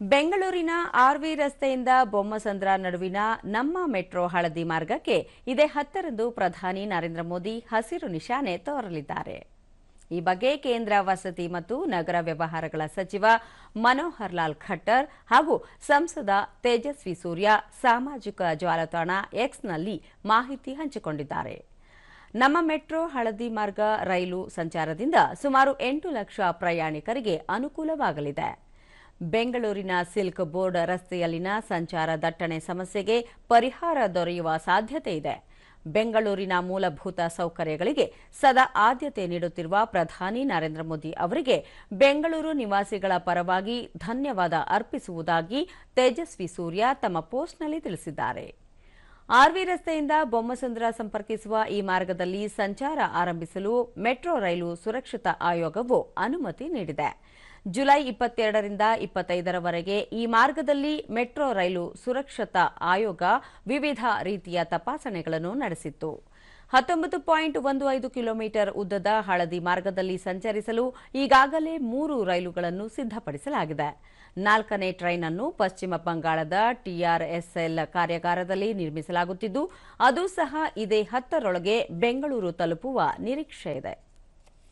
ಬೆಂಗಳೂರಿನ ಆರ್ವಿ ರಸ್ತೆಯಿಂದ ಬೊಮ್ಮಸಂದ್ರ ನಡುವಿನ ನಮ್ಮ ಮೆಟ್ರೋ ಹಳದಿ ಮಾರ್ಗಕ್ಕೆ ಇದೇ ಹತ್ತರಂದು ಪ್ರಧಾನಿ ನರೇಂದ್ರ ಮೋದಿ ಹಸಿರು ನಿಶಾನೆ ತೋರಲಿದ್ದಾರೆ. ಈ ಬಗ್ಗೆ ಕೇಂದ್ರ ವಸತಿ ಮತ್ತು ನಗರ ವ್ಯವಹಾರಗಳ ಸಚಿವ ಮನೋಹರ್ ಲಾಲ್ ಖಟ್ಟರ್ ಹಾಗೂ ಸಂಸದ ತೇಜಸ್ವಿ ಸೂರ್ಯ ಸಾಮಾಜಿಕ ಜಾಲತಾಣ ಎಕ್ಸ್ನಲ್ಲಿ ಮಾಹಿತಿ ಹಂಚಿಕೊಂಡಿದ್ದಾರೆ. ನಮ್ಮ ಮೆಟ್ರೋ ಹಳದಿ ಮಾರ್ಗ ರೈಲು ಸಂಚಾರದಿಂದ ಸುಮಾರು ಎಂಟು ಲಕ್ಷ ಪ್ರಯಾಣಿಕರಿಗೆ ಅನುಕೂಲವಾಗಲಿದೆ. ಬೆಂಗಳೂರಿನ ಸಿಲ್ಕ್ ಬೋರ್ಡ್ ರಸ್ತೆಯಲ್ಲಿನ ಸಂಚಾರ ದಟ್ಟಣೆ ಸಮಸ್ಯೆಗೆ ಪರಿಹಾರ ದೊರೆಯುವ ಸಾಧ್ಯತೆ ಇದೆ. ಬೆಂಗಳೂರಿನ ಮೂಲಭೂತ ಸೌಕರ್ಯಗಳಿಗೆ ಸದಾ ಆದ್ಯತೆ ನೀಡುತ್ತಿರುವ ಪ್ರಧಾನಿ ನರೇಂದ್ರ ಮೋದಿ ಅವರಿಗೆ ಬೆಂಗಳೂರು ನಿವಾಸಿಗಳ ಪರವಾಗಿ ಧನ್ಯವಾದ ಅರ್ಪಿಸುವುದಾಗಿ ತೇಜಸ್ವಿ ಸೂರ್ಯ ತಮ್ಮ ಪೋಸ್ಟ್ನಲ್ಲಿ ತಿಳಿಸಿದ್ದಾರೆ. ಆರ್ವಿ ರಸ್ತೆಯಿಂದ ಬೊಮ್ಮಸಂದ್ರ ಸಂಪರ್ಕಿಸುವ ಈ ಮಾರ್ಗದಲ್ಲಿ ಸಂಚಾರ ಆರಂಭಿಸಲು ಮೆಟ್ರೋ ರೈಲು ಸುರಕ್ಷತಾ ಆಯೋಗವು ಅನುಮತಿ ನೀಡಿದೆ. ಜುಲೈ ಇಪ್ಪತ್ತೆರಡರಿಂದ ಇಪ್ಪತ್ತೈದರವರೆಗೆ ಈ ಮಾರ್ಗದಲ್ಲಿ ಮೆಟ್ರೋ ರೈಲು ಸುರಕ್ಷತಾ ಆಯೋಗ ವಿವಿಧ ರೀತಿಯ ತಪಾಸಣೆಗಳನ್ನು ನಡೆಸಿತ್ತು. ಹತ್ತೊಂಬತ್ತು ಪಾಯಿಂಟ್ ಒಂದು ಐದು ಕಿಲೋಮೀಟರ್ ಉದ್ದದ ಹಳದಿ ಮಾರ್ಗದಲ್ಲಿ ಸಂಚರಿಸಲು ಈಗಾಗಲೇ ಮೂರು ರೈಲುಗಳನ್ನು ಸಿದ್ಧಪಡಿಸಲಾಗಿದೆ. ನಾಲ್ಕನೇ ಟ್ರೈನ್ ಅನ್ನು ಪಶ್ಚಿಮ ಬಂಗಾಳದ ಟಿಆರ್ಎಸ್ಎಲ್ ಕಾರ್ಯಾಗಾರದಲ್ಲಿ ನಿರ್ಮಿಸಲಾಗುತ್ತಿದ್ದು, ಅದು ಸಹ ಇದೇ ಹತ್ತರೊಳಗೆ ಬೆಂಗಳೂರು ತಲುಪುವ ನಿರೀಕ್ಷೆ ಇದೆ.